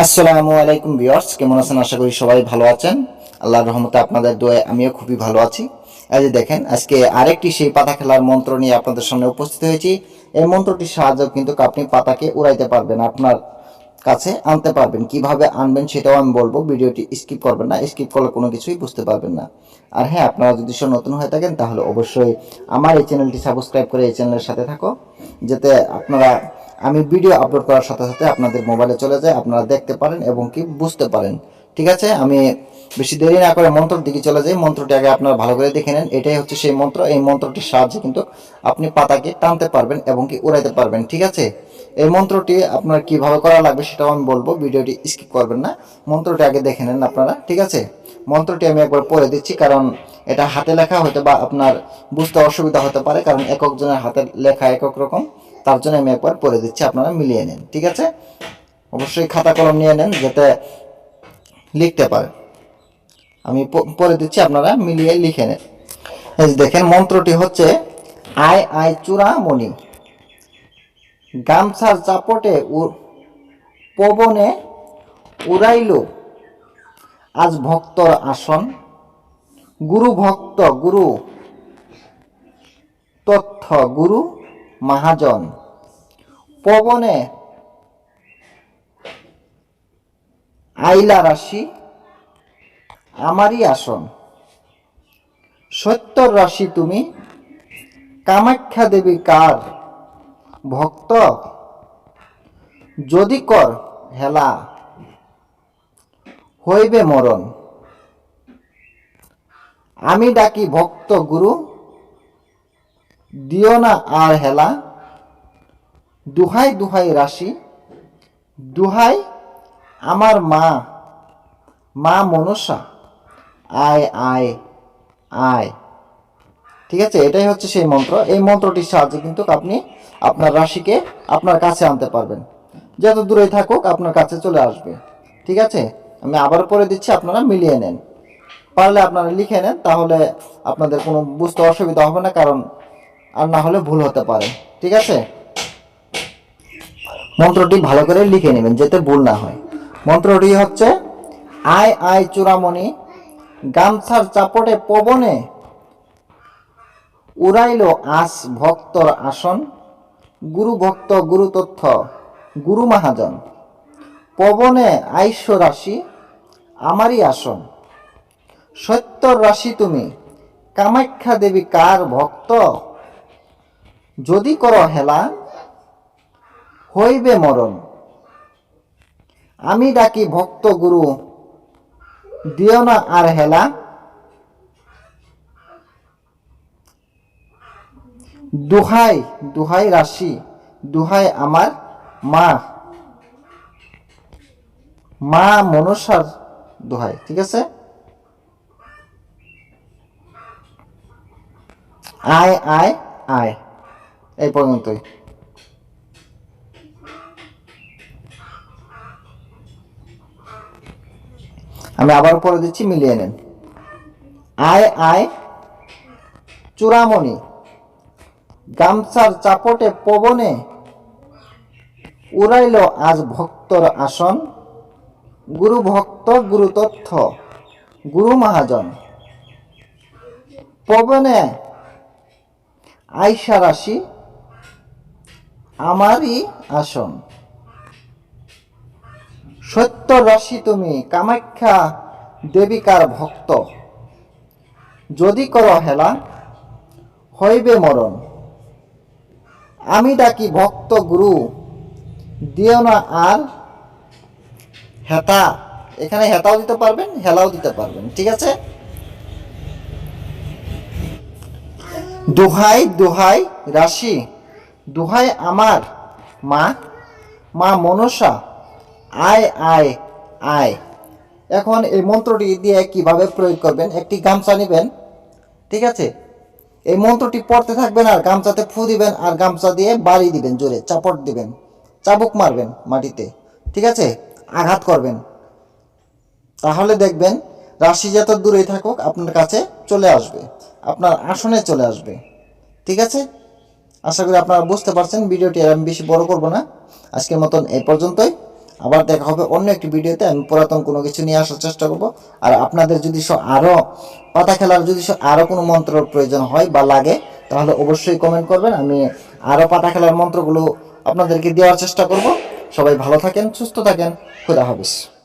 আসসালামু আলাইকুম ভিউয়ার্স, কেমন আছেন? আশা করি সবাই ভালো আছেন। আল্লাহর রহমতে আপনাদের দোয়ায় আমিও খুবই ভালো আছি। যে দেখেন, আজকে আরেকটি সেই পাতা খেলার মন্ত্র নিয়ে আপনাদের সামনে উপস্থিত হয়েছি। এই মন্ত্রটির সাহায্যে কিন্তু আপনি পাতাকে উড়াইতে পারবেন, আপনার কাছে আনতে পারবেন। কীভাবে আনবেন সেটাও আমি বলব, ভিডিওটি স্কিপ করবেন না, স্কিপ করলে কোনো কিছুই বুঝতে পারবেন না। আর হ্যাঁ আপনারা যদি সব নতুন হয়ে থাকেন, তাহলে অবশ্যই আমার এই চ্যানেলটি সাবস্ক্রাইব করে এই চ্যানেলের সাথে থাকো, যাতে আপনারা আমি ভিডিও আপলোড করার সাথে সাথে আপনাদের মোবাইলে চলে যায়, আপনারা দেখতে পারেন এবং কি বুঝতে পারেন। ঠিক আছে? আমি বেশি দেরি না করে মন্ত্রের দিকে চলে যাই। মন্ত্রটি আগে আপনারা ভালো করে দেখে নেন। এটাই হচ্ছে সেই মন্ত্র। এই মন্ত্রটির সাহায্যে কিন্তু আপনি পাতাকে টানতে পারবেন এবং কি উড়াইতে পারবেন। ঠিক আছে? এই মন্ত্রটি আপনার কীভাবে করা লাগবে সেটাও আমি বলব। ভিডিওটি স্কিপ করবেন না। মন্ত্রটি আগে দেখে নেন আপনারা। ঠিক আছে? মন্ত্রটি আমি একবার পড়ে দিচ্ছি, কারণ এটা হাতে লেখা হতে বা আপনার বুঝতে অসুবিধা হতে পারে, কারণ একক জনের হাতের লেখা একক রকম। তার জন্য আমি একবার পরে দিচ্ছি, আপনারা মিলিয়ে নেন, ঠিক আছে? অবশ্যই খাতা কলম নিয়ে নেন যাতে লিখতে পারে। আমি পরে দিচ্ছি, আপনারা মিলিয়ে লিখে নেন। এই যে দেখেন, মন্ত্রটি হচ্ছে, আয় আয় চূড়ামণি, গামছার চাপটে পবনে উড়াইল। আজ ভক্তর আসন, গুরু ভক্ত, গুরু, তথ্য গুরু মহাজন, পবনে আইলা রাশি, আমারই আসন। সত্যর রাশি তুমি, কামাখ্যা দেবী কার? ভক্ত? যদি কর, হেলা। হইবে মরণ। আমি ডাকি ভক্ত গুরু দিও না আর হেলা। দুহাই দুহাই রাশি। দুহাই আমার মা। মা মনসা। আয় আয় আয়। ঠিক আছে? এটাই হচ্ছে সেই মন্ত্র। এই মন্ত্রটির সাহায্যে কিন্তু আপনি আপনার রাশিকে আপনার কাছে আনতে পারবেন। যত দূরে থাকুক, আপনার কাছে চলে আসবে। ঠিক আছে? আমি আবার পরে দিচ্ছি, আপনারা মিলিয়ে নেন। পারলে আপনারা লিখে নেন, তাহলে আপনাদের কোনো বুঝতে অসুবিধা হবে না, কারণ আর না হলে ভুল হতে পারে, ঠিক আছে? মন্ত্রটি ভালো করে লিখে নেবেন যাতে ভুল না হয়। মন্ত্রটি হচ্ছে, আয় আয় চূড়ামণি, গামছার চাপটে পবনে উড়াইল আস ভক্তর আসন, গুরু ভক্ত, গুরু তথ্য, গুরু মহাজন। পবনে আইস্য রাশি, আমারই আসন। সত্যর রাশি তুমি, কামাখ্যা দেবী কার ভক্ত? যদি কর হেলা, হইবে মরণ। আমি ডাকি ভক্ত গুরু দিও না আর হেলা। দুহাই দুহাই রাশি, দুহাই আমার মা। মা মনসার দোহাই, ঠিক আছে? আয় আয় আয়। এই পর্যন্তই। আমি আবার পরে দিচ্ছি, মিলিয়ে নেন। আয় আয়, চূড়ামণি। গামছার চাপটে পবনে উড়াইল আজ ভক্তর আসন। গুরু ভক্ত, গুরু তথ্য, গুরু মহাজন। পবনে আইসা রাশি আমারই আসন। সত্য রাশি তুমি, কামাখ্যা দেবিকার ভক্ত। যদি করো হেলা, হইবে মরণ। আমি ডাকি ভক্ত গুরু, দিও না আর হেতা। এখানে হেতাও দিতে পারবেন, হেলাও দিতে পারবেন, ঠিক আছে? দোহাই দোহাই রাশি। দোহাই আমার, মা মা মনসা আয় আয় আয় এখন এই মন্ত্রটি দিয়ে কীভাবে প্রয়োগ করবেন? একটি গামছা নেবেন, ঠিক আছে? এই মন্ত্রটি পড়তে থাকবেন আর গামছাতে ফু দিবেন আর গামছা দিয়ে বাড়ি দিবেন জোরে, চাপট দিবেন, চাবুক মারবেন মাটিতে, ঠিক আছে? আঘাত করবেন। তাহলে দেখবেন, রাশি যত দূরে থাকুক আপনার কাছে চলে আসবে, আপনার আসনে চলে আসবে, ঠিক আছে? আশা করি আপনারা বুঝতে পারছেন, ভিডিওটি আমি বেশি বড় করব না। আজকের মতন এই পর্যন্তই। আবার দেখা হবে অন্য একটি ভিডিওতে। আমি পুরাতন কোনো কিছু নিয়ে আসার চেষ্টা করব। আর আপনাদের যদি স- আরও পাতা খেলার যদি স- আরও কোনো মন্ত্রের প্রয়োজন হয় বা লাগে, তাহলে অবশ্যই কমেন্ট করবেন। আমি আরও পাতা খেলার মন্ত্রগুলো আপনাদেরকে দেওয়ার চেষ্টা করব। সবাই ভালো থাকেন, সুস্থ থাকেন। খুদা হাফিজ।